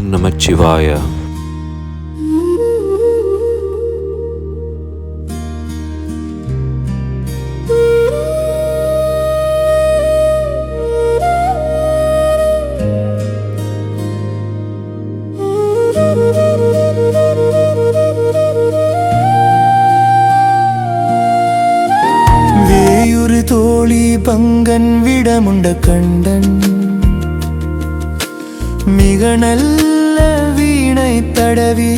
ഓം നമ ശിവായ തോളി പങ്കൻ വിടമുണ്ട കണ്ടൻ. മികണൽ என்னை தடவி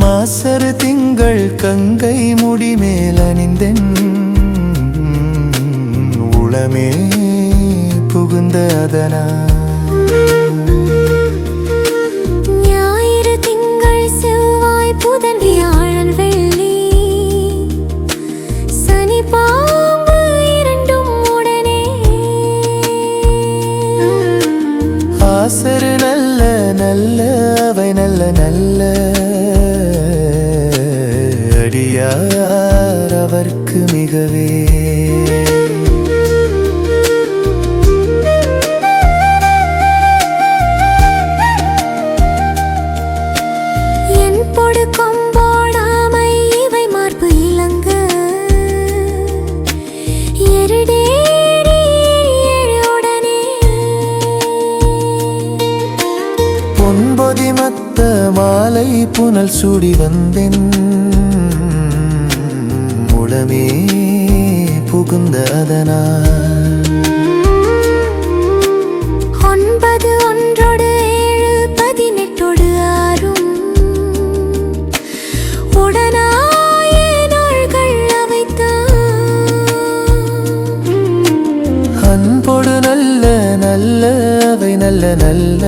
மாசரு திங்கள் கங்கை முடிமேல் அணிந்தென் உளமே புகுந்த அதனா. ஞாயிறு திங்கள் செவ்வாய் புதன் வியாழன் வெள்ளி சனி ஆசரு நல்ல நல்ல அவை நல்ல நல்ல. அடியார் அவர்க்கு மிகவே. என் பொடுக்கும் புனல் சூடி வந்தென். உளமே புகுந்த அதனால். ஒன்பது ஒன்றோடு ஏழு பதினெட்டோடு ஆறும். உடனாய நாள்கள் அவைத்தான் அன்பொடு நல்ல நல்ல அவை நல்ல நல்ல.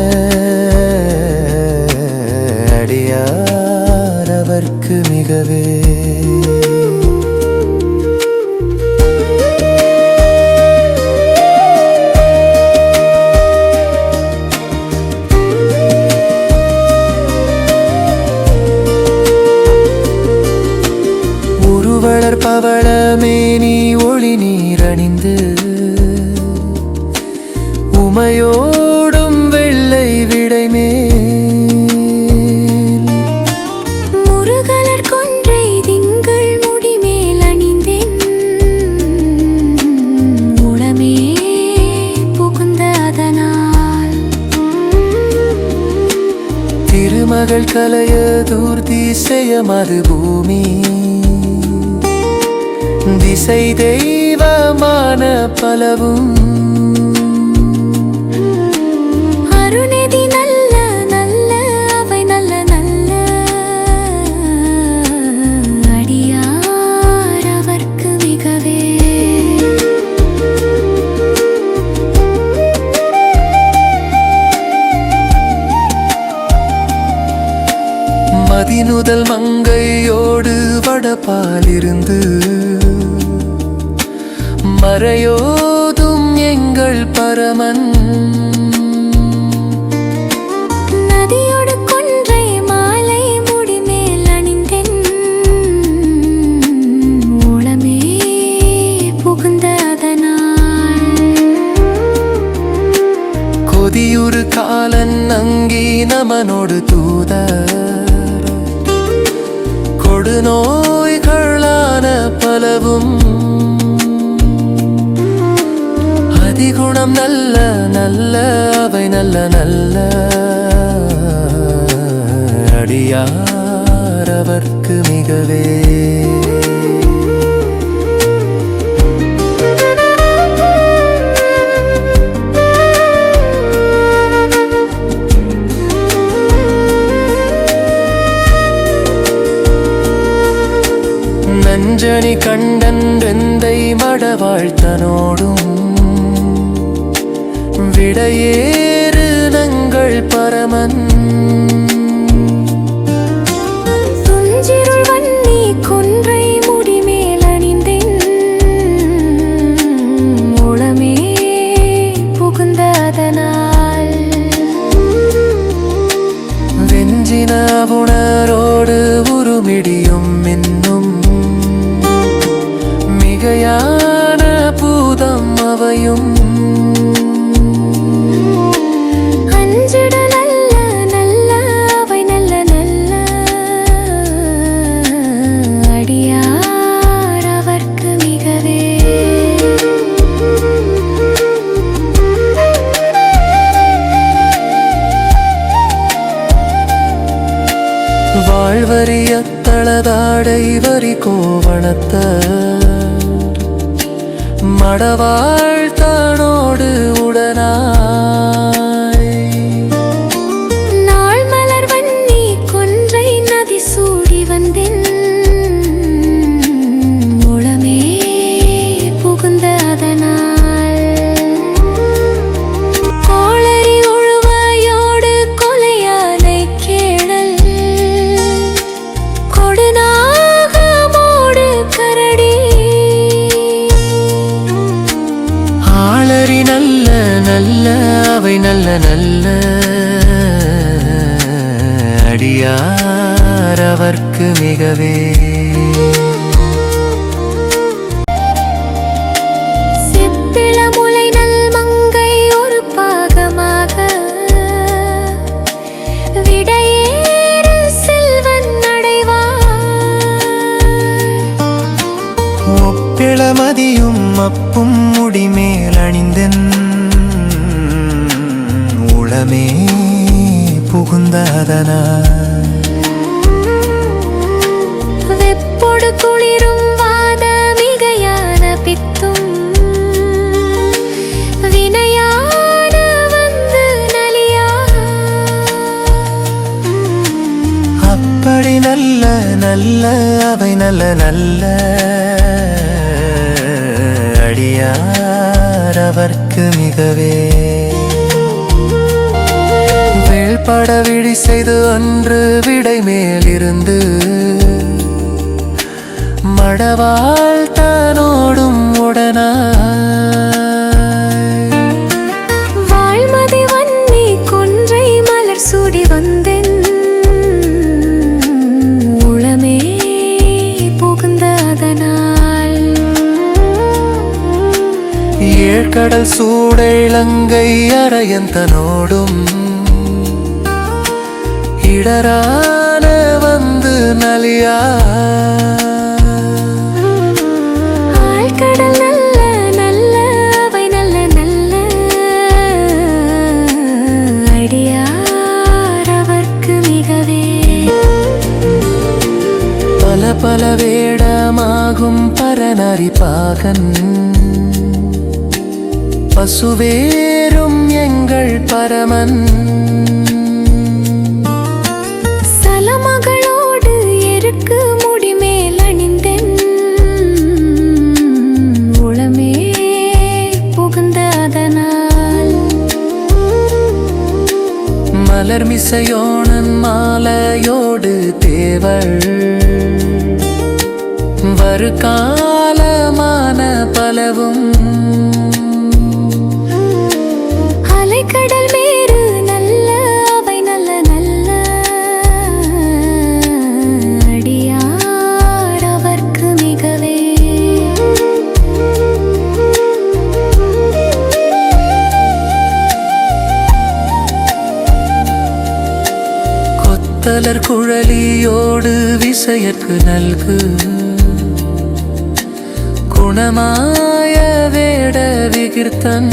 அவர்க்கு உருவளர் பவளமே திருமகள் கலைய தூர்த்தி செய்ய மறு பூமி. திசை தெய்வமான பலவும் மதிநுதல் மங்கையோடு வடபாலிருந்து. மறையோதும் எங்கள் பரமன். காலன் அங்கி நமனோடு எல்லாம் நல்ல நல்ல அவை நல்ல நல்ல. அடியார் அவர்க்கு மிகவே. நஞ்சனி கண்ட ஈகையான பூதம் அவையும். அஞ்சிட நல்ல நல்ல அவை நல்ல நல்ல. அடியார் அவர்க்கு வரி கோவணத்தை மடவாழ் தானோடு உடனா நல்ல அவை நல்ல நல்ல அடியார் அவர்க்கு மிகவே. செப்பிள முலை நல் புகுந்ததனால் வெப்பொடு குளிரும் வாத மிகையான பித்தும். வினையான வந்து நலியா. அப்படி நல்ல நல்ல அவை நல்ல நல்ல. அடியார் அவர்க்கு மிகவே. வேள்பட விழி செய்து அன்று விடை மேலிருந்து மடவாள் தனோடும் உடனாய். வாழ்மதி வன்னி கொன்றை மலர் சூடி வந்தென். உளமே புகுந்த அதனால் ஏழ்கடல் சூட இலங்கை அரையந்தனோடும் இடரான வந்து நலியா? பல வேடமாகும் பரநரி பாகன் பசுவேரும் எங்கள் பரமன். மலர் மிசையோணன் மாலையோடு தேவள். வரு காலமான பலவும் மலர் குழலியோடு விசையற்கு நல்கு. குணமாய வேட விகிர்த்தன்.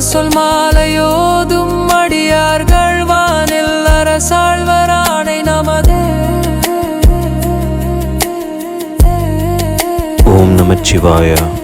சொல் மாலையோதும் அடியார்கள் வானில் அரசாழ்வரானை நமதே. ஓம் நமச்சிவாயா.